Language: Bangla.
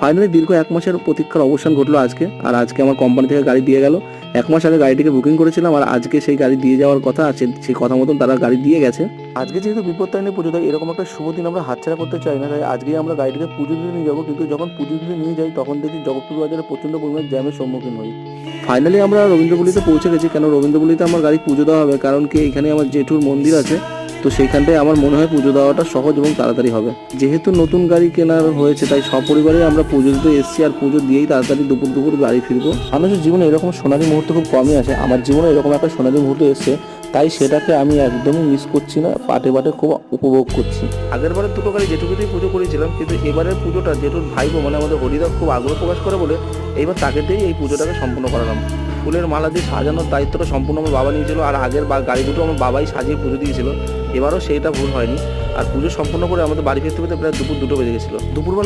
ফাইনালি দীর্ঘ এক মাসের প্রতীক্ষার অবসান ঘটলো আজকে। আর আজকে আমার কোম্পানি থেকে গাড়ি দিয়ে গেল। এক মাস আগে গাড়িটিকে বুকিং করেছিলাম আর আজকে সেই গাড়ি দিয়ে যাওয়ার কথা আছে সেই কথা মতন তারা গাড়ি দিয়ে গেছে। আজকে যেহেতু বিপত্তারিণী পুজো তাই এরকম একটা শুভ দিন আমরা হাতছাড়া করতে চাই না। তাই আজকেই আমরা গাড়িটিকে পুজো দিতে নিয়ে যাব। কিন্তু যখন পুজো দিতে নিয়ে যাই তখন দেখি জগৎপুর বাজারে প্রচণ্ড পরিমাণে জ্যামের সম্মুখীন হই। ফাইনালি আমরা রবীন্দ্রপল্লিতে পৌঁছে গেছি। কেন রবীন্দ্রপল্লিতে আমার গাড়ি পুজো দেওয়া হবে? কারণ কি এখানে আমার জেঠুর মন্দির আছে। তো সেইখানটায় আমার মনে হয় পুজো দেওয়াটা সহজ এবং তাড়াতাড়ি হবে। যেহেতু নতুন গাড়ি কেনার হয়েছে, তাই সপরিবারে আমরা পুজো দিতে এসেছি আর পুজো দিয়েই তাড়াতাড়ি দুপুর দুপুর গাড়ি ফিরবো। মানুষের জীবনে এরকম সোনালী মুহূর্ত খুব কমই আসে। আমার জীবনে এরকম একটা সোনালী মুহূর্ত এসেছে, তাই সেটাকে আমি একদমই মিস করছি না, পাটে পাটে খুব উপভোগ করছি। আগের বারের দুটো গাড়ি জেঠুকেতেই পুজো করেছিলাম, কিন্তু এবারের পুজোটা জেঠুর ভাইবো মানে আমাদের হরিদা খুব আগ্রহ প্রকাশ করে বলে, এইবার তাকে দিয়েই এই পুজোটাকে সম্পূর্ণ করালাম। ফুলের মালা দিয়ে সাজানোর দায়িত্বটা সম্পূর্ণ আমার বাবা নিয়েছিল আর আগের বা গাড়ি দুটো আমার বাবাই সাজিয়ে পুজো দিয়েছিল। এবারও সেইটা ভুল হয়নি। আর পুজো সম্পূর্ণ করে আমাদের বাড়ি ফিরতে ফিরতে প্রায় দুপুর দুটো বেজে গেছিল। দুপুরবেলা